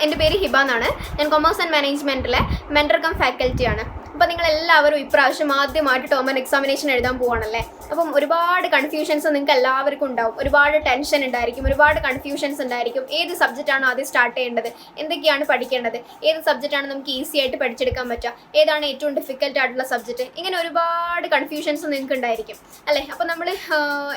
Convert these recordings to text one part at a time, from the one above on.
എന്റെ പേര് ഹിബ എന്നാണ്. ഞാൻ കൊമേഴ്സ് ആൻഡ് മാനേജ്മെന്റിലെ മെന്റർ കം ഫാക്കൽറ്റിയാണ് അപ്പോൾ നിങ്ങൾ എല്ലാവരും ഇപ്രാവശ്യം ആദ്യമായിട്ട് ടോമൻ എക്സാമിനേഷൻ എഴുതാൻ പോവാണല്ലേ? അപ്പം ഒരുപാട് കൺഫ്യൂഷൻസ് നിങ്ങൾക്ക് എല്ലാവർക്കും ഉണ്ടാവും. ഒരുപാട് ടെൻഷൻ ഉണ്ടായിരിക്കും. ഒരുപാട് കൺഫ്യൂഷൻസ് ഉണ്ടായിരിക്കും. ഏത് സബ്ജക്റ്റ് സബ്ജക്റ്റാണ് ആദ്യം സ്റ്റാർട്ട് ചെയ്യേണ്ടത്? എന്തൊക്കെയാണ് പഠിക്കേണ്ടത്? ഏത് സബ്ജക്റ്റ് ആണ് നമുക്ക് ഈസി ആയിട്ട് പഠിച്ചെടുക്കാൻ പറ്റുക? ഏതാണ് ഏറ്റവും ഡിഫിക്കൽട്ട് ആയിട്ടുള്ള സബ്ജക്റ്റ് ഇങ്ങനെ ഒരുപാട് കൺഫ്യൂഷൻസ് നിങ്ങൾക്ക് ഉണ്ടായിരിക്കും. അല്ലേ? അപ്പോൾ നമ്മൾ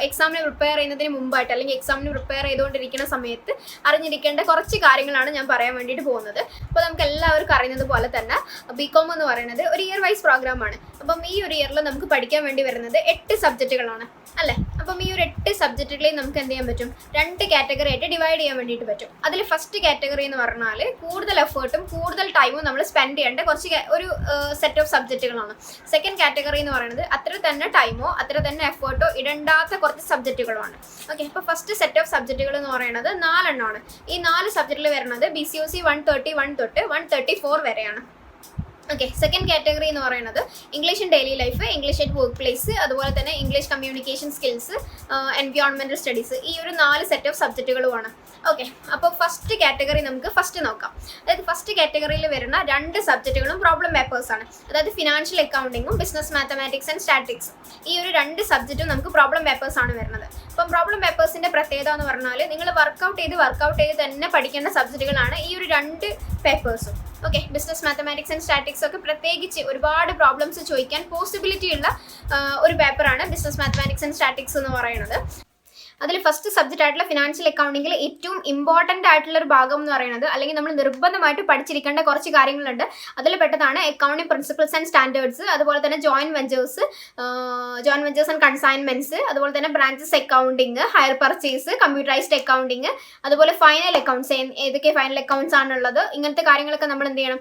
എക്സാമിന് പ്രിപ്പയർ ചെയ്യുന്നതിന് മുമ്പായിട്ട് അല്ലെങ്കിൽ എക്സാമിന് പ്രിപ്പയർ ചെയ്തുകൊണ്ടിരിക്കുന്ന സമയത്ത് അറിഞ്ഞിരിക്കേണ്ട കുറച്ച് കാര്യങ്ങളാണ് ഞാൻ പറയാൻ വേണ്ടിയിട്ട് പോകുന്നത്. അപ്പോൾ നമുക്ക് എല്ലാവർക്കും അറിയുന്നത് പോലെ തന്നെ ബികോം എന്ന് പറയുന്നത് ഒരു ഇയർ വൈസ് പ്രോഗ്രാമാണ് അപ്പം ഈ ഒരു ഇയറിൽ നമുക്ക് പഠിക്കാൻ വേണ്ടി വരുന്നത് എട്ട് സബ്ജക്റ്റുകളാണ് അല്ലേ? അപ്പം ഈ ഒരു എട്ട് സബ്ജക്റ്റുകളെയും നമുക്ക് എന്ത് ചെയ്യാൻ പറ്റും? രണ്ട് കാറ്റഗറി ആയിട്ട് ഡിവൈഡ് ചെയ്യാൻ വേണ്ടിയിട്ട് പറ്റും. അതിൽ ഫസ്റ്റ് കാറ്റഗറി എന്ന് പറഞ്ഞാൽ കൂടുതൽ എഫേർട്ടും കൂടുതൽ ടൈമും നമ്മൾ സ്പെൻഡ് ചെയ്യേണ്ട കുറച്ച് ഒരു സെറ്റ് ഓഫ് സബ്ജക്റ്റുകളാണ് സെക്കൻഡ് കാറ്റഗറി എന്ന് പറയുന്നത് അത്ര തന്നെ ടൈമോ അത്ര തന്നെ എഫേർട്ടോ ഇടണ്ടാത്ത കുറച്ച് സബ്ജക്റ്റുകളുമാണ് ഓക്കെ അപ്പോൾ ഫസ്റ്റ് സെറ്റ് ഓഫ് സബ്ജക്റ്റുകൾ എന്ന് പറയുന്നത് നാലെണ്ണമാണ് ഈ നാല് സബ്ജക്റ്റിൽ വരുന്നത് B C O C one thirty one തൊട്ട് വൺ തേർട്ടി ഫോർ വരെയാണ്. ഓക്കെ സെക്കൻഡ് കാറ്റഗറി എന്ന് പറയുന്നത് English in daily life English at work place അതുപോലെ തന്നെ ഇംഗ്ലീഷ് കമ്മ്യൂണിക്കേഷൻ സ്കിൽസ് എൻവയോൺമെന്റൽ സ്റ്റഡീസ് ഈ ഒരു നാല് സെറ്റ് ഓഫ് സബ്ജക്റ്റുകളുമാണ് ഓക്കെ അപ്പോൾ ഫസ്റ്റ് കാറ്റഗറി നമുക്ക് ഫസ്റ്റ് നോക്കാം. അതായത് ഫസ്റ്റ് കാറ്റഗറിയിൽ വരുന്ന രണ്ട് സബ്ജക്റ്റുകളും പ്രോബ്ലം പേപ്പേഴ്സ് ആണ്. അതായത് ഫിനാൻഷ്യൽ അക്കൗണ്ടിങ്ങും ബിസിനസ് മാത്തമാറ്റിക്സ് ആൻഡ് സ്റ്റാറ്റിക്സ് ഈ ഒരു രണ്ട് സബ്ജക്റ്റും നമുക്ക് പ്രോബ്ലം പേപ്പേഴ്സ് ആണ് വരുന്നത്. അപ്പം പ്രോബ്ലം പേപ്പേഴ്സിന്റെ പ്രത്യേകത എന്ന് പറഞ്ഞാൽ നിങ്ങൾ വർക്കൗട്ട് ചെയ്ത് വർക്കൗട്ട് ചെയ്ത് തന്നെ പഠിക്കേണ്ട സബ്ജക്റ്റുകളാണ് ഈ ഒരു രണ്ട് പേപ്പേഴ്സും okay business mathematics and statics ഒക്കെ പ്രത്യേകിച്ച് ഒരുപാട് പ്രോബ്ലംസ് ചോദിക്കാൻ പോസിബിലിറ്റി ഉള്ള ഒരു പേപ്പറാണ് ബിസിനസ് മാത്തമാറ്റിക്സ് ആൻഡ് സ്റ്റാറ്റിക്സ് എന്ന് പറയുന്നത്. അതിൽ ഫസ്റ്റ് സബ്ജക്റ്റ് ആയിട്ടുള്ള ഫിനാൻഷ്യൽ അക്കൗണ്ടിങ്ങിൽ ഏറ്റവും ഇമ്പോർട്ടന്റ് ആയിട്ടുള്ള ഒരു ഭാഗം എന്ന് പറയുന്നത് അല്ലെങ്കിൽ നമ്മൾ നിർബന്ധമായിട്ട് പഠിച്ചിരിക്കേണ്ട കുറച്ച് കാര്യങ്ങളുണ്ട്. അതിൽ പെട്ടതാണ് അക്കൗണ്ടിങ് പ്രിൻസിപ്പിൾസ് ആൻഡ് സ്റ്റാൻഡേർഡ്സ് അതുപോലെ തന്നെ joint ventures joint ventures and consignments അതുപോലെ തന്നെ branches accounting hire purchase computerised accounting അതുപോലെ ഫൈനൽ അക്കൗണ്ട്സ് ഏതൊക്കെ ഫൈനൽ അക്കൗണ്ട്സ് ആണുള്ളത് ഇങ്ങനത്തെ കാര്യങ്ങളൊക്കെ നമ്മൾ എന്ത് ചെയ്യണം?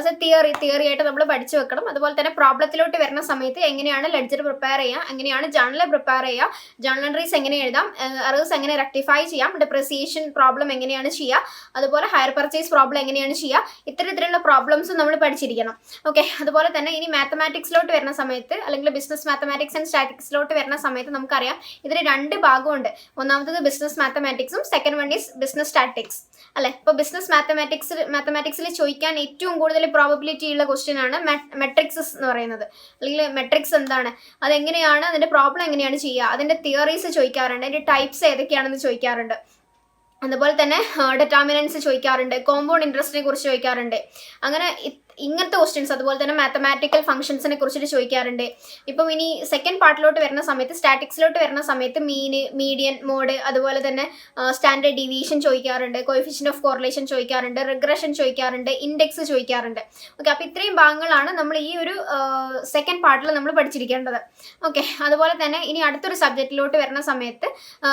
അത് തിയറി തിയറി ആയിട്ട് നമ്മൾ പഠിച്ചു വെക്കണം. അതുപോലെ തന്നെ പ്രോബ്ലത്തിലോട്ട് വരുന്ന സമയത്ത് എങ്ങനെയാണ് ലെഡ്ജർ പ്രിപ്പയർ ചെയ്യുക എങ്ങനെയാണ് ജേണൽ പ്രിപ്പയർ ചെയ്യുക ജേണൽ എൻട്രീസ് എങ്ങനെ എഴുതാം എറേഴ്സ് എങ്ങനെ റെക്ടിഫൈ ചെയ്യാം? ഡെപ്രിസിയേഷൻ പ്രോബ്ലം എങ്ങനെയാണ് ചെയ്യുക അതുപോലെ ഹയർ പർച്ചേസ് പ്രോബ്ലം എങ്ങനെയാണ് ചെയ്യുക ഇത്തരത്തിലുള്ള പ്രോബ്ലംസ് നമ്മൾ പഠിച്ചിരിക്കണം. ഓക്കെ അതുപോലെ തന്നെ ഇനി മാത്തമാറ്റിക്സിലോട്ട് വരുന്ന സമയത്ത് അല്ലെങ്കിൽ ബിസിനസ് മാത്തമാറ്റിക്സ് ആൻഡ് സ്റ്റാറ്റിക്സിലോട്ട് വരുന്ന സമയത്ത് നമുക്കറിയാം ഇതിന് രണ്ട് ഭാഗമുണ്ട്. ഒന്നാമത്തത് business മാത്തമാറ്റിക്സും second one is business statistics അല്ലേ? ഇപ്പോൾ ബിസിനസ് മാത്തമാറ്റിക്സ് മാത്തമാറ്റിക്സിൽ ചോദിക്കാൻ ഏറ്റവും കൂടുതൽ പ്രോബബിലിറ്റി ഉള്ള ക്വസ്റ്റ്യൻ ആണ് മെട്രിക്സസ് എന്ന് പറയുന്നത്. അല്ലെങ്കിൽ മെട്രിക്സ് എന്താണ്? അതെങ്ങനെയാണ്? അതിന്റെ പ്രോബ്ലം എങ്ങനെയാണ് ചെയ്യുക അതിന്റെ തിയറീസ് ചോദിക്കാറുണ്ട്. അതിന്റെ ടൈപ്സ് ഏതൊക്കെയാണെന്ന് ചോദിക്കാറുണ്ട്. അതുപോലെ തന്നെ ഡെറ്റാമിനൻസ് ചോദിക്കാറുണ്ട് കോമ്പൗണ്ട് ഇൻട്രസ്റ്റിനെ കുറിച്ച് ചോദിക്കാറുണ്ട്. അങ്ങനെ ഇങ്ങനത്തെ ക്വസ്റ്റ്യൻസ് അതുപോലെ തന്നെ മാത്തമാറ്റിക്കൽ ഫംഗ്ഷൻസിനെ കുറിച്ചിട്ട് ചോദിക്കാറുണ്ട്. ഇപ്പം ഇനി സെക്കൻഡ് പാർട്ടിലോട്ട് വരുന്ന സമയത്ത് സ്റ്റാറ്റിക്സിലോട്ട് വരുന്ന സമയത്ത് മീൻ മീഡിയൻ മോഡ് അതുപോലെ തന്നെ സ്റ്റാൻഡേർഡ് ഡിവിഷൻ ചോദിക്കാറുണ്ട് കോയിഫിഷ്യൻ ഓഫ് കോറിലേഷൻ ചോദിക്കാറുണ്ട് റിഗ്രഷൻ ചോദിക്കാറുണ്ട് ഇൻഡെക്സ് ചോദിക്കാറുണ്ട്. ഓക്കെ അപ്പോൾ ഇത്രയും ഭാഗങ്ങളാണ് നമ്മൾ ഈ ഒരു സെക്കൻഡ് പാർട്ടിൽ നമ്മൾ പഠിച്ചിരിക്കേണ്ടത്. ഓക്കെ അതുപോലെ തന്നെ ഇനി അടുത്തൊരു സബ്ജക്റ്റിലോട്ട് വരുന്ന സമയത്ത്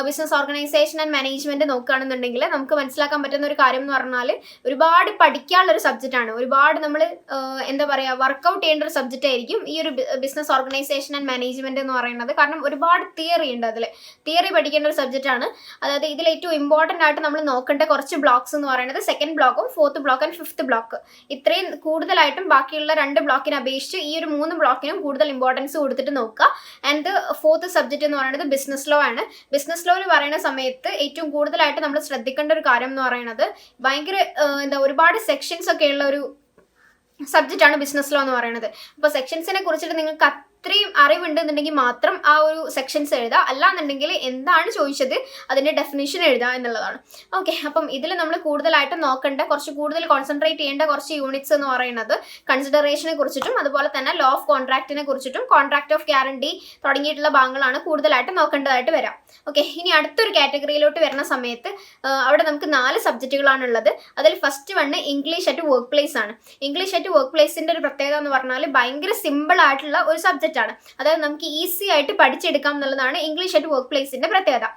ബിസിനസ് ഓർഗനൈസേഷൻ ആൻഡ് മാനേജ്മെന്റ് നോക്കുകയാണെന്നുണ്ടെങ്കിൽ നമുക്ക് മനസ്സിലാക്കാൻ പറ്റുന്ന ഒരു കാര്യം എന്ന് പറഞ്ഞാൽ ഒരുപാട് പഠിക്കാനുള്ള ഒരു സബ്ജക്റ്റാണ് ഒരുപാട് നമ്മൾ എന്താ പറയുക വർക്കൗട്ട് ചെയ്യേണ്ട ഒരു സബ്ജക്റ്റ് ആയിരിക്കും ഈ ഒരു ബിസിനസ് ഓർഗനൈസേഷൻ ആൻഡ് മാനേജ്മെന്റ് എന്ന് പറയുന്നത്. കാരണം ഒരുപാട് തിയറി ഉണ്ട് അതിൽ തിയറി പഠിക്കേണ്ട ഒരു സബ്ജക്റ്റ് ആണ്. അതായത് ഇതിൽ ഏറ്റവും ഇമ്പോർട്ടന്റ് ആയിട്ട് നമ്മൾ നോക്കേണ്ട കുറച്ച് ബ്ലോക്സ് എന്ന് പറയുന്നത് സെക്കൻഡ് ബ്ലോക്കും fourth block and fifth block ഇത്രയും കൂടുതലായിട്ടും ബാക്കിയുള്ള രണ്ട് ബ്ലോക്കിനെ അപേക്ഷിച്ച് ഈ ഒരു മൂന്ന് ബ്ലോക്കിനും കൂടുതൽ ഇമ്പോർട്ടൻസ് കൊടുത്തിട്ട് നോക്കുക. ആൻഡ് ഫോർത്ത് സബ്ജക്റ്റ് എന്ന് പറയുന്നത് ബിസിനസ് ലോ ആണ്. ബിസിനസ് ലോയിൽ പറയുന്ന സമയത്ത് ഏറ്റവും കൂടുതലായിട്ട് നമ്മൾ ശ്രദ്ധിക്കേണ്ട ഒരു കാര്യം എന്ന് പറയുന്നത് ഭയങ്കര എന്താ ഒരുപാട് സെക്ഷൻസ് ഒക്കെ ഉള്ള ഒരു സബ്ജക്റ്റ് ആണ് ബിസിനസ് ലോ എന്ന് പറയുന്നത്. അപ്പോൾ സെക്ഷൻസിനെ കുറിച്ചിട്ട് നിങ്ങൾക്ക് അത്രയും അറിവുണ്ടെന്നുണ്ടെങ്കിൽ മാത്രം ആ ഒരു സെക്ഷൻസ് എഴുതുക. അല്ലാന്നുണ്ടെങ്കിൽ എന്താണ് ചോദിച്ചത്? അതിന്റെ ഡെഫിനേഷൻ എഴുതുക എന്നുള്ളതാണ്. ഓക്കെ അപ്പം ഇതിൽ നമ്മൾ കൂടുതലായിട്ട് നോക്കേണ്ട. കുറച്ച് കൂടുതൽ കോൺസെൻട്രേറ്റ് ചെയ്യേണ്ട കുറച്ച് യൂണിറ്റ്സ് എന്ന് പറയുന്നത് കൺസിഡറേഷനെ കുറിച്ചിട്ടും അതുപോലെ തന്നെ ലോ ഓഫ് കോൺട്രാക്റ്റിനെ കുറിച്ചിട്ടും കോൺട്രാക്ട് ഓഫ് ഗ്യാരണ്ടി തുടങ്ങിയിട്ടുള്ള ഭാഗങ്ങളാണ് കൂടുതലായിട്ട് നോക്കേണ്ടതായിട്ട് വരാം. ഓക്കെ ഇനി അടുത്തൊരു കാറ്റഗറിയിലോട്ട് വരുന്ന സമയത്ത് അവിടെ നമുക്ക് നാല് സബ്ജക്റ്റുകളാണ് ഉള്ളത് അതിൽ first one English at work place ആണ്. ഇംഗ്ലീഷ് അറ്റ് വർക്ക് പ്ലേസിന്റെ ഒരു പ്രത്യേകത എന്ന് പറഞ്ഞാൽ ഭയങ്കര സിമ്പിൾ ആയിട്ടുള്ള ഒരു സബ്ജക്റ്റ് ആണ്. അതായത് നമുക്ക് ഈസി ആയിട്ട് പഠിച്ചെടുക്കാം എന്നുള്ളതാണ് ഇംഗ്ലീഷ് അറ്റ് വർക്ക് പ്ലേസിന്റെ പ്രത്യേകത.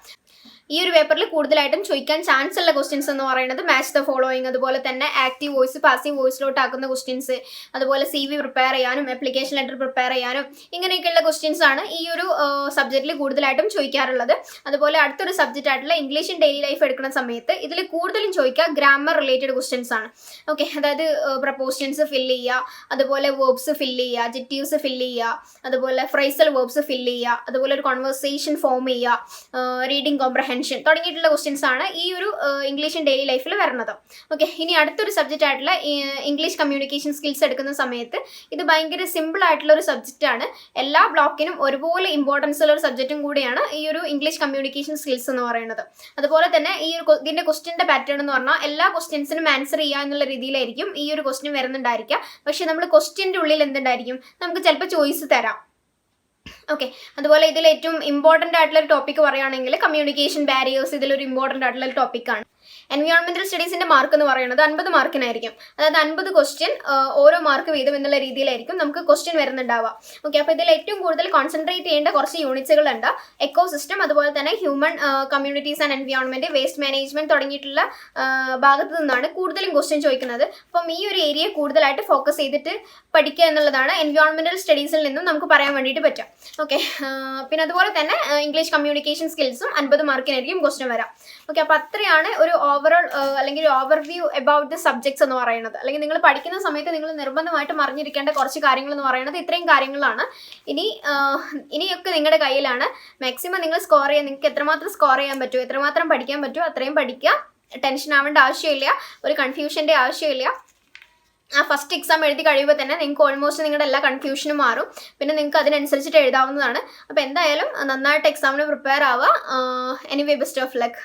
ഈ ഒരു പേപ്പറിൽ കൂടുതലായിട്ടും ചോദിക്കാൻ ചാൻസ് ഉള്ള ക്വസ്റ്റ്യൻസ് എന്ന് പറയുന്നത് മാച്ച് ദ ഫോളോയിങ് അതുപോലെ തന്നെ ആക്റ്റീവ് വോയിസ് പാസീവ് വോയിസിലോട്ട് ആക്കുന്ന ക്വസ്റ്റ്യൻസ് അതുപോലെ സി വി പ്രിപ്പയർ ചെയ്യാനും അപ്ലിക്കേഷൻ ലെറ്റർ പ്രിപ്പയർ ചെയ്യാനും ഇങ്ങനെയൊക്കെയുള്ള ക്വസ്റ്റ്യൻസ് ആണ് ഈ ഒരു സബ്ജക്റ്റിൽ കൂടുതലായിട്ടും ചോദിക്കാറുള്ളത്. അതുപോലെ അടുത്തൊരു സബ്ജക്റ്റ് ആയിട്ടുള്ള ഇംഗ്ലീഷ് ഡെയിലി ലൈഫ് എടുക്കുന്ന സമയത്ത് ഇതിൽ കൂടുതലും ചോദിക്കുക ഗ്രാമർ റിലേറ്റഡ് ക്വസ്റ്റ്യൻസ് ആണ്. ഓക്കെ അതായത് പ്രപ്പോസ്റ്റൻസ് ഫില്ല് ചെയ്യുക അതുപോലെ വേർബ്സ് ഫില്ല് ചെയ്യുക ജിറ്റീവ്സ് ഫില്ല് ചെയ്യുക അതുപോലെ ഫ്രൈസൽ വേർബ്സ് ഫില്ല് ചെയ്യുക അതുപോലെ ഒരു കോൺവെർസേഷൻ ഫോം ചെയ്യുക റീഡിംഗ് കോംപ്രഹെൻഷൻ കോംപ്രിഹെൻഷൻ തുടങ്ങിയിട്ടുള്ള ക്വസ്റ്റ്യൻസ് ആണ് ഈ ഒരു ഇംഗ്ലീഷ് ഡെയിലി ലൈഫിൽ വരുന്നത്. ഓക്കെ ഇനി അടുത്തൊരു സബ്ജക്റ്റ് ആയിട്ടുള്ള ഇംഗ്ലീഷ് കമ്മ്യൂണിക്കേഷൻ സ്കിൽസ് എടുക്കുന്ന സമയത്ത് ഇത് ഭയങ്കര സിമ്പിൾ ആയിട്ടുള്ള ഒരു സബ്ജക്റ്റ് ആണ്. എല്ലാ ബ്ലോക്കിനും ഒരുപോലെ ഇമ്പോർട്ടൻസ് ഉള്ള ഒരു സബ്ജക്റ്റും കൂടിയാണ് ഈ ഒരു ഇംഗ്ലീഷ് കമ്മ്യൂണിക്കേഷൻ സ്കിൽസ് എന്ന് പറയുന്നത്. അതുപോലെ തന്നെ ഈ ഒരു ഇതിന്റെ ക്വസ്റ്റിന്റെ പാറ്റേൺ എന്ന് പറഞ്ഞാൽ എല്ലാ ക്വസ്റ്റ്യൻസിനും ആൻസർ ചെയ്യുക എന്നുള്ള രീതിയിലായിരിക്കും ഈ ഒരു ക്വസ്റ്റ്യൻ വരുന്നുണ്ടായിരിക്കുക. പക്ഷെ നമ്മൾ ക്വസ്റ്റ്യന്റെ ഉള്ളിൽ എന്തുണ്ടായിരിക്കും? നമുക്ക് ചിലപ്പോൾ ചോയ്സ് തരാം. ഓക്കെ അതുപോലെ ഇതിൽ ഏറ്റവും ഇമ്പോർട്ടന്റ് ആയിട്ടുള്ള ഒരു ടോപ്പിക് പറയുകയാണെങ്കിൽ കമ്മ്യൂണിക്കേഷൻ ബാരിയേഴ്സ് ഇതിലൊരു ഇമ്പോർട്ടന്റ് ആയിട്ടുള്ള ഒരു ടോപ്പിക്കാണ് എൻവയോൺമെന്റൽ സ്റ്റഡീസിന്റെ മാർക്ക് എന്ന് പറയുന്നത് അൻപത് മാർക്കിനായിരിക്കും അതായത് അൻപത് ക്വസ്റ്റ്യൻ ഓരോ മാർക്ക് വീതം എന്നുള്ള രീതിയിലായിരിക്കും നമുക്ക് ക്വസ്റ്റ്യൻ വരുന്നുണ്ടാവുക. ഓക്കെ അപ്പോൾ ഇതിൽ ഏറ്റവും കൂടുതൽ കോൺസെൻട്രേറ്റ് ചെയ്യേണ്ട കുറച്ച് യൂണിറ്റ്സുകളുണ്ട് എക്കോ സിസ്റ്റം അതുപോലെ തന്നെ human communities and environment waste management തുടങ്ങിയിട്ടുള്ള ഭാഗത്തു നിന്നാണ് കൂടുതലും ക്വസ്റ്റ്യൻ ചോദിക്കുന്നത്. അപ്പം ഈ ഒരു ഏരിയ കൂടുതലായിട്ട് ഫോക്കസ് ചെയ്തിട്ട് പഠിക്കുക എന്നുള്ളതാണ് എൻവയോൺമെന്റൽ സ്റ്റഡീസിൽ നിന്നും നമുക്ക് പറയാൻ വേണ്ടിയിട്ട് പറ്റും ഓക്കെ പിന്നെ അതുപോലെ തന്നെ ഇംഗ്ലീഷ് കമ്മ്യൂണിക്കേഷൻ സ്കിൽസും അൻപത് മാർക്കിനായിരിക്കും ക്വസ്റ്റ്യൻ വരാം. ഓക്കെ അപ്പോൾ അത്രയാണ് ഒരു ഓവറോൾ അല്ലെങ്കിൽ ഓവർവ്യൂ അബൌട്ട് ദ സബ്ജക്ട്സ് എന്ന് പറയുന്നത്. അല്ലെങ്കിൽ നിങ്ങൾ പഠിക്കുന്ന സമയത്ത് നിങ്ങൾ നിർബന്ധമായിട്ടും അറിഞ്ഞിരിക്കേണ്ട കുറച്ച് കാര്യങ്ങൾ എന്ന് പറയുന്നത് ഇത്രയും കാര്യങ്ങളാണ്. ഇനി ഇനിയൊക്കെ നിങ്ങളുടെ കയ്യിലാണ്. മാക്സിമം നിങ്ങൾ സ്കോർ ചെയ്യാൻ നിങ്ങൾക്ക് എത്രമാത്രം സ്കോർ ചെയ്യാൻ പറ്റുമോ എത്രമാത്രം പഠിക്കാൻ പറ്റുമോ അത്രയും പഠിക്കുക. ടെൻഷൻ ആവേണ്ട ആവശ്യമില്ല. ഒരു കൺഫ്യൂഷന്റെ ആവശ്യമില്ല. ആ ഫസ്റ്റ് എക്സാം എഴുതി കഴിയുമ്പോൾ തന്നെ നിങ്ങൾക്ക് ഓൾമോസ്റ്റ് നിങ്ങളുടെ എല്ലാ കൺഫ്യൂഷനും മാറും. പിന്നെ നിങ്ങൾക്ക് അതിനനുസരിച്ചിട്ട് എഴുതാവുന്നതാണ്. അപ്പോൾ എന്തായാലും നന്നായിട്ട് എക്സാമിന് പ്രിപ്പയർ ആവുക. Anyway best of luck